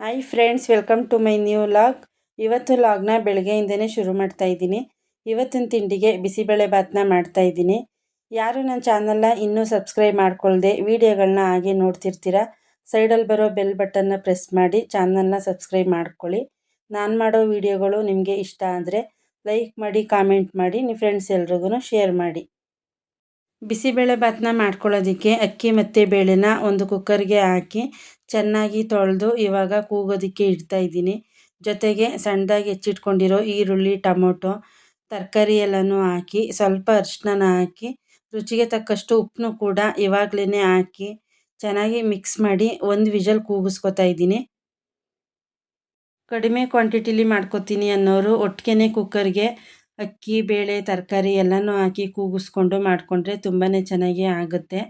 Hi friends welcome to my new vlog ಇವತ್ತು ಲಾಗ್ನ ಬೆಳಗ್ಗೆಯಿಂದನೇ ಶುರು ಮಾಡ್ತಾ ಇದ್ದೀನಿ. ಇವತ್ತಿನ ತಿಂಡಿಗೆ ಬಿಸಿಬೇಳೆ ಭಾತನ ಮಾಡ್ತಾ ಇದ್ದೀನಿ. ಯಾರು ನನ್ನ ಚಾನಲ್ನ ಇನ್ನೂ ಸಬ್ಸ್ಕ್ರೈಬ್ ಮಾಡ್ಕೊಳ್ಳದೆ ವಿಡಿಯೋಗಳನ್ನ ಹಾಗೆ ನೋಡ್ತಿರ್ತೀರ ಸೈಡಲ್ಲಿ ಬರೋ ಬೆಲ್ ಬಟನ್ನ ಪ್ರೆಸ್ ಮಾಡಿ ಚಾನಲ್ನ ಸಬ್ಸ್ಕ್ರೈಬ್ ಮಾಡ್ಕೊಳ್ಳಿ. ನಾನು ಮಾಡೋ ವಿಡಿಯೋಗಳು ನಿಮಗೆ ಇಷ್ಟ ಆದರೆ ಲೈಕ್ ಮಾಡಿ ಕಾಮೆಂಟ್ ಮಾಡಿ ನಿಮ್ಮ ಫ್ರೆಂಡ್ಸ್ ಎಲ್ರಿಗೂ ಶೇರ್ ಮಾಡಿ. ಬಿಸಿಬೇಳೆ ಭಾತನ ಮಾಡ್ಕೊಳ್ಳೋದಕ್ಕೆ ಅಕ್ಕಿ ಮತ್ತು ಬೇಳೆನ ಒಂದು ಕುಕ್ಕರ್ಗೆ ಹಾಕಿ ಚೆನ್ನಾಗಿ ತೊಳೆದು ಇವಾಗ ಕೂಗೋದಕ್ಕೆ ಇಡ್ತಾ ಇದ್ದೀನಿ. ಜೊತೆಗೆ ಸಣ್ಣದಾಗಿ ಹೆಚ್ಚಿಟ್ಕೊಂಡಿರೋ ಈರುಳ್ಳಿ, ಟೊಮೊಟೊ, ತರಕಾರಿ ಎಲ್ಲನೂ ಹಾಕಿ ಸ್ವಲ್ಪ ಅರಿಶಿನ ಹಾಕಿ ರುಚಿಗೆ ತಕ್ಕಷ್ಟು ಉಪ್ಪನ್ನು ಕೂಡ ಇವಾಗಲೇ ಹಾಕಿ ಚೆನ್ನಾಗಿ ಮಿಕ್ಸ್ ಮಾಡಿ ಒಂದು ವಿಜಲ್ ಕೂಗಿಸ್ಕೊತಾ ಇದ್ದೀನಿ. ಕಡಿಮೆ ಕ್ವಾಂಟಿಟಿಲಿ ಮಾಡ್ಕೊತೀನಿ ಅನ್ನೋರು ಒಟ್ಟಿಗೆ ಕುಕ್ಕರ್ಗೆ ಅಕ್ಕಿ, ಬೇಳೆ, ತರಕಾರಿ ಎಲ್ಲನೂ ಹಾಕಿ ಕೂಗಿಸ್ಕೊಂಡು ಮಾಡಿಕೊಂಡ್ರೆ ತುಂಬಾ ಚೆನ್ನಾಗಿ ಆಗುತ್ತೆ.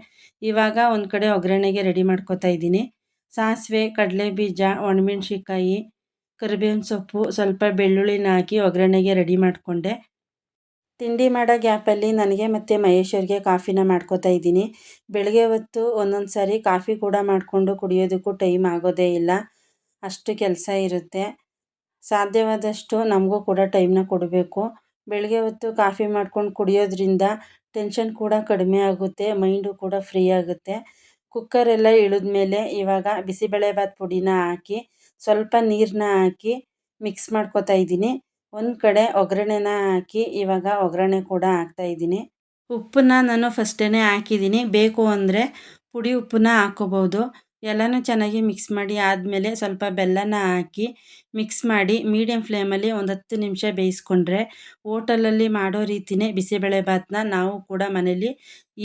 ಇವಾಗ ಒಂದು ಕಡೆ ಒಗ್ಗರಣೆಗೆ ರೆಡಿ ಮಾಡ್ಕೋತಾ ಇದ್ದೀನಿ. ಸಾಸಿವೆ ಕಡಲೆ ಬೀಜ ಒಣಮೆಣ್ಸಿಕಾಯಿ ಕರಿಬೇವಿನ ಸೊಪ್ಪು, ಸ್ವಲ್ಪ ಬೆಳ್ಳುಳ್ಳಿನ ಹಾಕಿ ಒಗ್ಗರಣೆಗೆ ರೆಡಿ ಮಾಡಿಕೊಂಡೆ. ತಿಂಡಿ ಮಾಡೋ ಗ್ಯಾಪಲ್ಲಿ ನನಗೆ ಮತ್ತು ಮಹೇಶ್ವರಿಗೆ ಕಾಫಿನ ಮಾಡ್ಕೋತಾ ಇದ್ದೀನಿ. ಬೆಳಗ್ಗೆ ಹೊತ್ತು ಒಂದೊಂದು ಸಾರಿ ಕಾಫಿ ಕೂಡ ಮಾಡಿಕೊಂಡು ಕುಡಿಯೋದಕ್ಕೂ ಟೈಮ್ ಆಗೋದೇ ಇಲ್ಲ. ಅಷ್ಟು ಕೆಲಸ ಇರುತ್ತೆ. ಸಾಧ್ಯವಾದಷ್ಟು ನಮಗೂ ಕೂಡ ಟೈಮ್ನ ಕೊಡಬೇಕು. ಬೆಳಗ್ಗೆ ಹೊತ್ತು ಕಾಫಿ ಮಾಡ್ಕೊಂಡು ಕುಡಿಯೋದ್ರಿಂದ ಟೆನ್ಷನ್ ಕೂಡ ಕಡಿಮೆ ಆಗುತ್ತೆ ಮೈಂಡು ಕೂಡ ಫ್ರೀ ಆಗುತ್ತೆ. ಕುಕ್ಕರೆಲ್ಲ ಇಳಿದ್ಮೇಲೆ ಇವಾಗ ಬಿಸಿಬೇಳೆಭಾತ್ ಪುಡಿನ ಹಾಕಿ, ಸ್ವಲ್ಪ ನೀರನ್ನ ಹಾಕಿ ಮಿಕ್ಸ್ ಮಾಡ್ಕೊತಾ ಇದ್ದೀನಿ. ಒಂದು ಕಡೆ ಒಗ್ಗರಣೆನ ಹಾಕಿ ಇವಾಗ ಒಗ್ಗರಣೆ ಕೂಡ ಹಾಕ್ತಾಯಿದ್ದೀನಿ ಉಪ್ಪನ್ನ ನಾನು ಫಸ್ಟೇ ಹಾಕಿದ್ದೀನಿ, ಬೇಕು ಅಂದರೆ ಪುಡಿ ಉಪ್ಪನ್ನ ಹಾಕ್ಕೋಬೋದು. ಎಲ್ಲನೂ ಚೆನ್ನಾಗಿ ಮಿಕ್ಸ್ ಮಾಡಿ ಆದಮೇಲೆ ಸ್ವಲ್ಪ ಬೆಲ್ಲನ ಹಾಕಿ ಮಿಕ್ಸ್ ಮಾಡಿ ಮೀಡಿಯಮ್ ಫ್ಲೇಮಲ್ಲಿ ಒಂದು ಹತ್ತು ನಿಮಿಷ ಬೇಯಿಸ್ಕೊಂಡ್ರೆ ಹೋಟಲಲ್ಲಿ ಮಾಡೋ ರೀತಿಯೇ ಬಿಸಿಬೇಳೆಭಾತನ್ನ ನಾವು ಕೂಡ ಮನೇಲಿ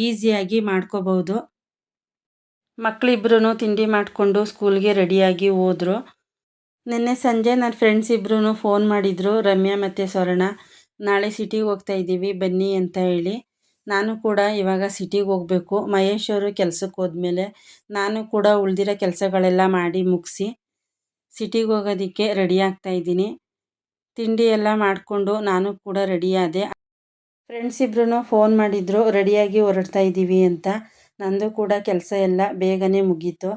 ಈಸಿಯಾಗಿ ಮಾಡ್ಕೋಬೋದು. ಮಕ್ಕಳಿಬ್ರು ತಿಂಡಿ ಮಾಡಿಕೊಂಡು ಸ್ಕೂಲ್ಗೆ ರೆಡಿಯಾಗಿ ಹೋದರು. ನಿನ್ನೆ ಸಂಜೆ ನನ್ನ ಫ್ರೆಂಡ್ಸ್ ಇಬ್ಬರೂ ಫೋನ್ ಮಾಡಿದರು, ರಮ್ಯಾ ಮತ್ತು ಸ್ವರ್ಣ ನಾಳೆ ಸಿಟಿಗೆ ಹೋಗ್ತಾ ಇದ್ದೀವಿ ಬನ್ನಿ ಅಂತ ಹೇಳಿ. ನಾನು ಕೂಡ ಇವಾಗ ಸಿಟಿಗೆ ಹೋಗಬೇಕು. ಮಹೇಶ್ ಅವರು ಕೆಲ್ಸಕ್ಕೆ ಹೋದ್ಮೇಲೆ ನಾನು ಕೂಡ ಉಳಿದಿರೋ ಕೆಲಸಗಳೆಲ್ಲ ಮಾಡಿ ಮುಗಿಸಿ ಸಿಟಿಗೆ ಹೋಗೋದಕ್ಕೆ ರೆಡಿ ಆಗ್ತಾ ಇದ್ದೀನಿ. ತಿಂಡಿ ಎಲ್ಲ ಮಾಡಿಕೊಂಡು ನಾನು ಕೂಡ ರೆಡಿ ಆದೆ. ಫ್ರೆಂಡ್ಸ್ ಇಬ್ಬರೂ ಫೋನ್ ಮಾಡಿದ್ರು ರೆಡಿಯಾಗಿ ಹೊರಡ್ತಾ ಇದ್ದೀವಿ ಅಂತ. ನಂದು ಕೂಡ ಕೆಲಸ ಎಲ್ಲ ಬೇಗನೆ ಮುಗೀತು.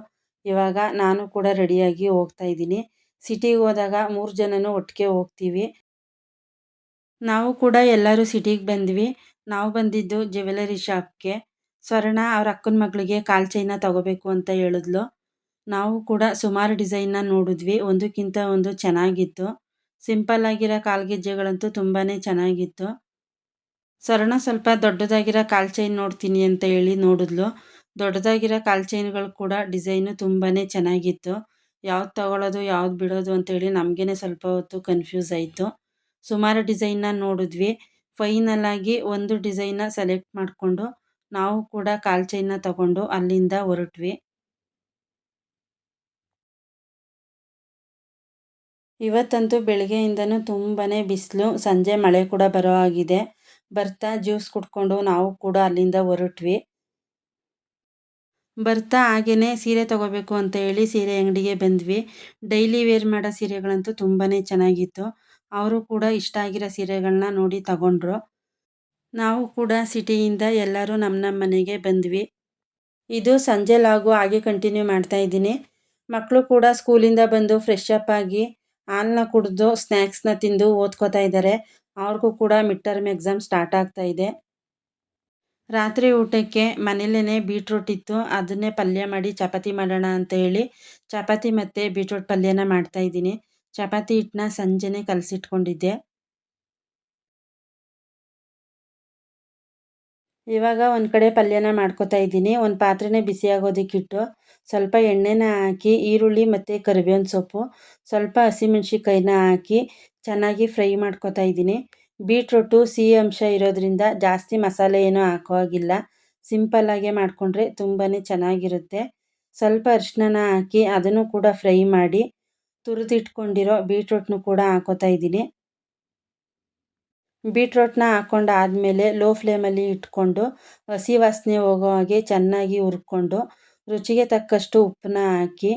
ಇವಾಗ ನಾನು ಕೂಡ ರೆಡಿಯಾಗಿ ಹೋಗ್ತಾ ಇದ್ದೀನಿ. ಸಿಟಿಗೆ ಹೋದಾಗ ಮೂರು ಜನನೂ ಒಟ್ಟಿಗೆ ಹೋಗ್ತೀವಿ. ನಾವು ಕೂಡ ಎಲ್ಲರೂ ಸಿಟಿಗೆ ಬಂದ್ವಿ. ನಾವು ಬಂದಿದ್ದು ಜ್ಯುವೆಲರಿ ಶಾಪ್ಗೆ ಸ್ವರ್ಣ ಅವ್ರ ಅಕ್ಕನ ಮಗಳಿಗೆ ಕಾಲು ಚೈನ ತಗೋಬೇಕು ಅಂತ ಹೇಳಿದ್ಲು. ನಾವು ಕೂಡ ಸುಮಾರು ಡಿಸೈನ್ನ ನೋಡಿದ್ವಿ. ಒಂದಕ್ಕಿಂತ ಒಂದು ಚೆನ್ನಾಗಿತ್ತು. ಸಿಂಪಲ್ ಆಗಿರೋ ಕಾಲ್ಗೆಜ್ಜೆಗಳಂತೂ ತುಂಬಾ ಚೆನ್ನಾಗಿತ್ತು. ಸ್ವರ್ಣ ಸ್ವಲ್ಪ ದೊಡ್ಡದಾಗಿರೋ ಕಾಲು ಚೈನ್ ನೋಡ್ತೀನಿ ಅಂತ ಹೇಳಿ ನೋಡಿದ್ಲು. ದೊಡ್ಡದಾಗಿರೋ ಕಾಲು ಚೈನ್ಗಳು ಕೂಡ ಡಿಸೈನು ತುಂಬಾ ಚೆನ್ನಾಗಿತ್ತು. ಯಾವ್ದು ತಗೊಳ್ಳೋದು ಯಾವ್ದು ಬಿಡೋದು ಅಂತೇಳಿ ನಮಗೇ ಸ್ವಲ್ಪ ಹೊತ್ತು ಕನ್ಫ್ಯೂಸ್ ಆಯಿತು. ಸುಮಾರು ಡಿಸೈನ್ನ ನೋಡಿದ್ವಿ. ಫೈನಲಾಗಿ ಒಂದು ಡಿಸೈನ್ನ ಸೆಲೆಕ್ಟ್ ಮಾಡಿಕೊಂಡು ನಾವು ಕೂಡ ಕಾಲು ಚೈನ್ನ ತಗೊಂಡು ಅಲ್ಲಿಂದ ಹೊರಟ್ವಿ. ಇವತ್ತಂತೂ ಬೆಳಗ್ಗೆಯಿಂದನೂ ತುಂಬಾ ಬಿಸಿಲು, ಸಂಜೆ ಮಳೆ ಕೂಡ ಬರೋ ಆಗಿದೆ. ಬರ್ತಾ ಜ್ಯೂಸ್ ಕುಡ್ಕೊಂಡು ನಾವು ಕೂಡ ಅಲ್ಲಿಂದ ಹೊರಟ್ವಿ. ಬರ್ತಾ ಹಾಗೆಯೇ ಸೀರೆ ತೊಗೋಬೇಕು ಅಂತ ಹೇಳಿ ಸೀರೆ ಅಂಗಡಿಗೆ ಬಂದ್ವಿ. ಡೈಲಿ ವೇರ್ ಮಾಡೋ ಸೀರೆಗಳಂತೂ ತುಂಬಾ ಚೆನ್ನಾಗಿತ್ತು. ಅವರು ಕೂಡ ಇಷ್ಟ ಆಗಿರೋ ಸೀರೆಗಳನ್ನ ನೋಡಿ ತಗೊಂಡ್ರು. ನಾವು ಕೂಡ ಸಿಟಿಯಿಂದ ಎಲ್ಲರೂ ನಮ್ಮ ನಮ್ಮ ಮನೆಗೆ ಬಂದ್ವಿ. ಇದು ಸಂಜೆ ಲಾಗು ಹಾಗೆ ಕಂಟಿನ್ಯೂ ಮಾಡ್ತಾ ಇದ್ದೀನಿ. ಮಕ್ಕಳು ಕೂಡ ಸ್ಕೂಲಿಂದ ಬಂದು ಫ್ರೆಶ್ ಅಪ್ ಆಗಿ ಹಾಲನ್ನ ಕುಡಿದು ಸ್ನ್ಯಾಕ್ಸ್ನ ತಿಂದು ಓದ್ಕೋತಾ ಇದ್ದಾರೆ ಅವ್ರಿಗೂ ಕೂಡ ಮಿಡ್ ಟರ್ಮ್ ಎಕ್ಸಾಮ್ ಸ್ಟಾರ್ಟ್ ಆಗ್ತಾ ಇದೆ. ರಾತ್ರಿ ಊಟಕ್ಕೆ ಮನೇಲೇ ಬೀಟ್ರೂಟ್ ಇತ್ತು. ಅದನ್ನೇ ಪಲ್ಯ ಮಾಡಿ ಚಪಾತಿ ಮಾಡೋಣ ಅಂತ ಹೇಳಿ ಚಪಾತಿ ಮತ್ತು ಬೀಟ್ರೂಟ್ ಪಲ್ಯನ ಮಾಡ್ತಾಯಿದ್ದೀನಿ ಚಪಾತಿ ಹಿಟ್ಟನ್ನ ಸಂಜೆನೆ ಕಲಸಿಟ್ಕೊಂಡಿದ್ದೆ. ಇವಾಗ ಒಂದು ಕಡೆ ಪಲ್ಯನ ಮಾಡ್ಕೋತಾ ಇದ್ದೀನಿ. ಒಂದು ಪಾತ್ರೆನೇ ಬಿಸಿಯಾಗೋದಕ್ಕಿಟ್ಟು ಸ್ವಲ್ಪ ಎಣ್ಣೆನ ಹಾಕಿ, ಈರುಳ್ಳಿ ಮತ್ತು ಕರಿಬೇವಿನ ಸೊಪ್ಪು, ಸ್ವಲ್ಪ ಹಸಿಮೆಣ್ಸಿಕಾಯಿನ ಹಾಕಿ ಚೆನ್ನಾಗಿ ಫ್ರೈ ಮಾಡ್ಕೋತಾ ಇದ್ದೀನಿ. ಬೀಟ್ರೂಟು, ಸಿಹಿ ಅಂಶ ಇರೋದ್ರಿಂದ ಜಾಸ್ತಿ ಮಸಾಲೆ ಏನೂ ಹಾಕೋ ಹಾಗಿಲ್ಲ ಸಿಂಪಲ್ಲಾಗೆ ಮಾಡಿಕೊಂಡ್ರೆ ತುಂಬಾ ಚೆನ್ನಾಗಿರುತ್ತೆ. ಸ್ವಲ್ಪ ಅರಿಶಿನ ಹಾಕಿ ಅದನ್ನು ಕೂಡ ಫ್ರೈ ಮಾಡಿ ತುರಿದಿಟ್ಕೊಂಡಿರೋ ಬೀಟ್ರೂಟ್ನು ಕೂಡ ಹಾಕೋತಾ ಇದ್ದೀನಿ. ಬೀಟ್ರೋಟ್ನ ಹಾಕ್ಕೊಂಡಾದ್ಮೇಲೆ ಲೋ ಫ್ಲೇಮಲ್ಲಿ ಇಟ್ಕೊಂಡು ಹಸಿ ವಾಸನೆ ಹೋಗೋ ಹಾಗೆ ಚೆನ್ನಾಗಿ ಹುರ್ಕೊಂಡು, ರುಚಿಗೆ ತಕ್ಕಷ್ಟು ಉಪ್ಪನ್ನ ಹಾಕಿ,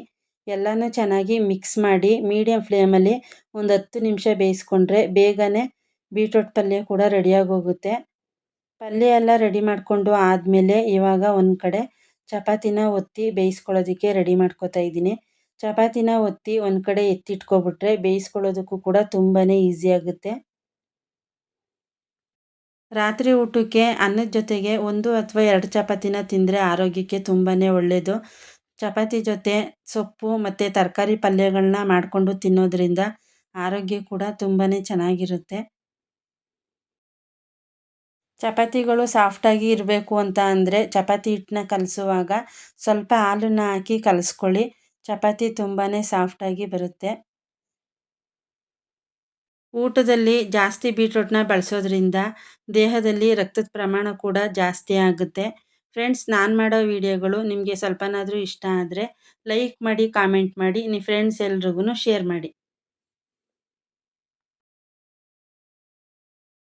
ಎಲ್ಲನೂ ಚೆನ್ನಾಗಿ ಮಿಕ್ಸ್ ಮಾಡಿ ಮೀಡಿಯಮ್ ಫ್ಲೇಮಲ್ಲಿ ಒಂದು ಹತ್ತು ನಿಮಿಷ ಬೇಯಿಸ್ಕೊಂಡ್ರೆ ಬೇಗನೆ ಬೀಟ್ರೋಟ್ ಪಲ್ಯ ಕೂಡ ರೆಡಿಯಾಗಿ ಹೋಗುತ್ತೆ ಪಲ್ಯ ಎಲ್ಲ ರೆಡಿ ಮಾಡಿಕೊಂಡು ಆದಮೇಲೆ ಇವಾಗ ಒಂದು ಕಡೆ ಚಪಾತಿನ ಒತ್ತಿ ಬೇಯಿಸ್ಕೊಳ್ಳೋದಕ್ಕೆ ರೆಡಿ ಮಾಡ್ಕೋತಾ ಇದ್ದೀನಿ. ಚಪಾತಿನ ಒತ್ತಿ ಒಂದು ಕಡೆ ಎತ್ತಿಟ್ಕೊಬಿಟ್ರೆ ಬೇಯಿಸ್ಕೊಳ್ಳೋದಕ್ಕೂ ಕೂಡ ತುಂಬಾ ಈಸಿ ಆಗುತ್ತೆ. ರಾತ್ರಿ ಊಟಕ್ಕೆ ಅನ್ನದ ಜೊತೆಗೆ ಒಂದು ಅಥವಾ ಎರಡು ಚಪಾತಿನ ತಿಂದರೆ ಆರೋಗ್ಯಕ್ಕೆ ತುಂಬಾ ಒಳ್ಳೆಯದು ಚಪಾತಿ ಜೊತೆ ಸೊಪ್ಪು ಮತ್ತು ತರಕಾರಿ ಪಲ್ಯಗಳನ್ನ ಮಾಡಿಕೊಂಡು ತಿನ್ನೋದ್ರಿಂದ ಆರೋಗ್ಯ ಕೂಡ ತುಂಬಾ ಚೆನ್ನಾಗಿರುತ್ತೆ. ಚಪಾತಿಗಳು ಸಾಫ್ಟಾಗಿ ಇರಬೇಕು ಅಂತ ಅಂದರೆ ಚಪಾತಿ ಹಿಟ್ಟನ್ನ ಕಲಸುವಾಗ ಸ್ವಲ್ಪ ಹಾಲನ್ನು ಹಾಕಿ ಕಲಿಸ್ಕೊಳ್ಳಿ. ಚಪಾತಿ ತುಂಬಾ ಸಾಫ್ಟಾಗಿ ಬರುತ್ತೆ. ಊಟದಲ್ಲಿ ಜಾಸ್ತಿ ಬೀಟ್ರೋಟ್ನ ಬಳಸೋದ್ರಿಂದ ದೇಹದಲ್ಲಿ ರಕ್ತದ ಪ್ರಮಾಣ ಕೂಡ ಜಾಸ್ತಿ ಆಗುತ್ತೆ. ಫ್ರೆಂಡ್ಸ್ ನಾನು ಮಾಡೋ ವಿಡಿಯೋಗಳು ನಿಮಗೆ ಸ್ವಲ್ಪನಾದರೂ ಇಷ್ಟ ಆದರೆ ಲೈಕ್ ಮಾಡಿ ಕಾಮೆಂಟ್ ಮಾಡಿ ನಿಮ್ಮ ಫ್ರೆಂಡ್ಸ್ ಎಲ್ರಿಗೂ ಶೇರ್ ಮಾಡಿ.